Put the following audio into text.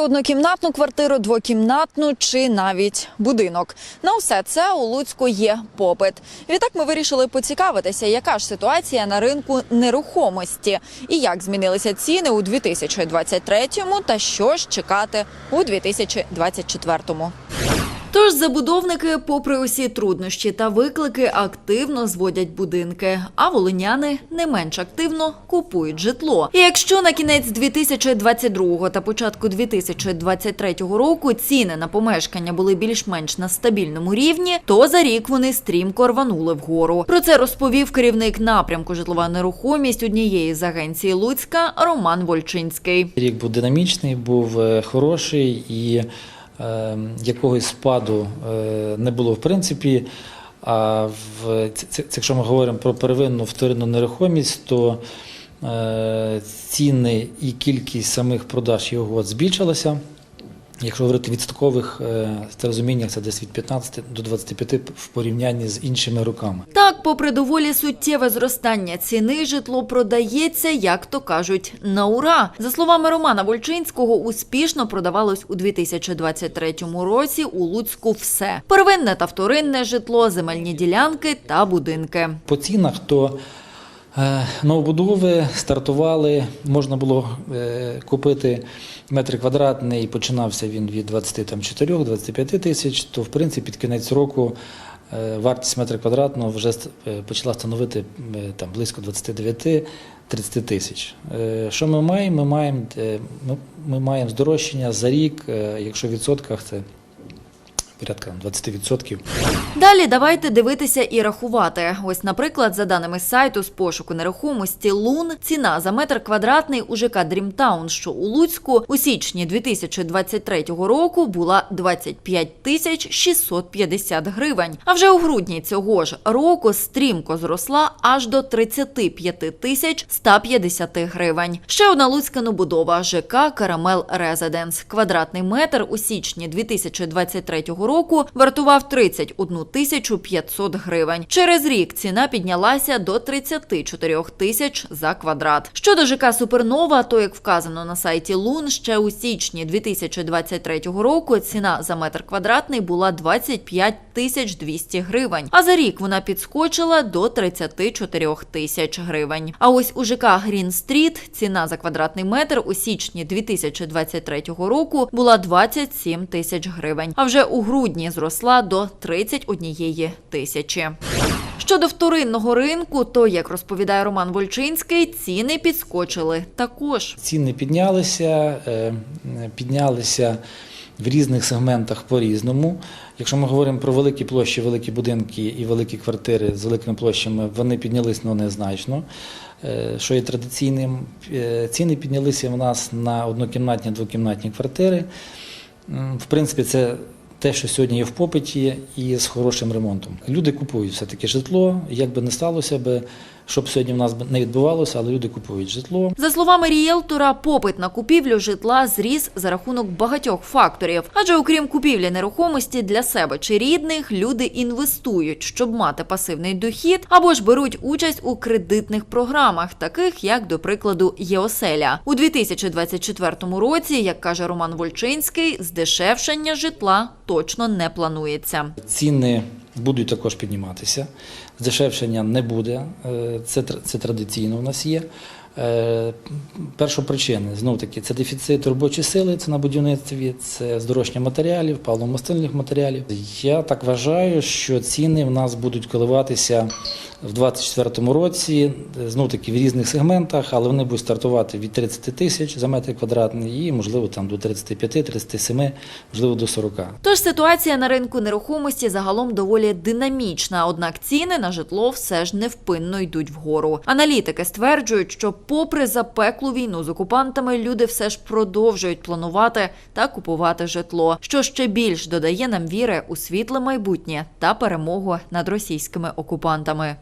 однокімнатну квартиру, двокімнатну чи навіть будинок. На усе це у Луцьку є попит. Відтак ми вирішили поцікавитися, яка ж ситуація на ринку нерухомості і як змінилися ціни у 2023-му та що ж чекати у 2024-му. Тож забудовники, попри усі труднощі та виклики, активно зводять будинки, а волиняни не менш активно купують житло. І якщо на кінець 2022 та початку 2023 року ціни на помешкання були більш-менш на стабільному рівні, то за рік вони стрімко рванули вгору. Про це розповів керівник напрямку житлова нерухомість однієї з агенцій Луцька Роман Вольчинський. Рік був динамічний, був е, хороший і якогось спаду е, не було в принципі. А в, якщо ми говоримо про первинну вторинну нерухомість, то е, ціни і кількість самих продаж от збільшилася. Якщо говорити відсоткових е, розуміннях, це десь від 15 до 25 в порівнянні з іншими роками. Так, попри доволі суттєве зростання ціни, житло продається, як то кажуть, на ура. За словами Романа Вольчинського, успішно продавалось у 2023 році у Луцьку все: первинне та вторинне житло, земельні ділянки та будинки. По цінах то новобудови стартували, можна було е, купити метр квадратний, починався він від 24-25 тисяч, то в принципі під кінець року е, вартість метра квадратного вже е, почала становити е, там, близько 29 30 тисяч. Е, Що ми маємо? Ми маємо, е, ми, маємо здорожчання за рік, е, якщо в відсотках це порядка 20%. Далі давайте дивитися і рахувати. Ось, наприклад, за даними сайту з пошуку нерухомості Лун, ціна за метр квадратний у ЖК Дрімтаун, що у Луцьку, у січні 2023 року була 25 тисяч 650 гривень. А вже у грудні цього ж року стрімко зросла аж до 35 тисяч 150 гривень. Ще одна луцька новбудова ЖК Карамел Резиденс. Квадратний метр у січні 2023 року вартував 31 тисячу 500 гривень. Через рік ціна піднялася до 34 тисяч за квадрат. Щодо ЖК Супернова, то як вказано на сайті Лун, ще у січні 2023 року ціна за метр квадратний була 25 тисяч 200 гривень. А за рік вона підскочила до 34 тисяч гривень. А ось у ЖК Грін Стріт ціна за квадратний метр у січні 2023 року була 27 тисяч гривень. А вже у грудні зросла до 31 тисячі. Щодо вторинного ринку, то як розповідає Роман Вольчинський, ціни підскочили також. Ціни піднялися, е, піднялися в різних сегментах по-різному. Якщо ми говоримо про великі площі, великі будинки і великі квартири з великими площами, вони піднялись ну, незначно. Е, Що є традиційним, Е, ціни піднялися в нас на однокімнатні, двокімнатні квартири. В принципі, це те, що сьогодні є в попиті, і з хорошим ремонтом. Люди купують все-таки житло, як би не сталося би, щоб сьогодні в нас не відбувалося, але люди купують житло. За словами рієлтора, попит на купівлю житла зріс за рахунок багатьох факторів. Адже окрім купівлі нерухомості для себе чи рідних, люди інвестують, щоб мати пасивний дохід, або ж беруть участь у кредитних програмах, таких як, до прикладу, ЄОСЕЛЯ. У 2024 році, як каже Роман Вольчинський, здешевшення житла точно не планується. Ціни будуть також підніматися. Здешевшення не буде. Е, Це, це традиційно у нас є. Е, Першопричини, знов таки, це дефіцит робочої сили, це на будівництві, це здорожчання матеріалів, паливомастильних матеріалів. Я так вважаю, що ціни в нас будуть коливатися в 2024 році, знов таки в різних сегментах, але вони будуть стартувати від 30 тисяч за метр квадратний і, можливо, там до 35-37, можливо, до 40. Тож ситуація на ринку нерухомості загалом доволі динамічна, однак ціни на житло все ж невпинно йдуть вгору. Аналітики стверджують, що попри запеклу війну з окупантами, люди все ж продовжують планувати та купувати житло, що ще більш додає нам віри у світле майбутнє та перемогу над російськими окупантами.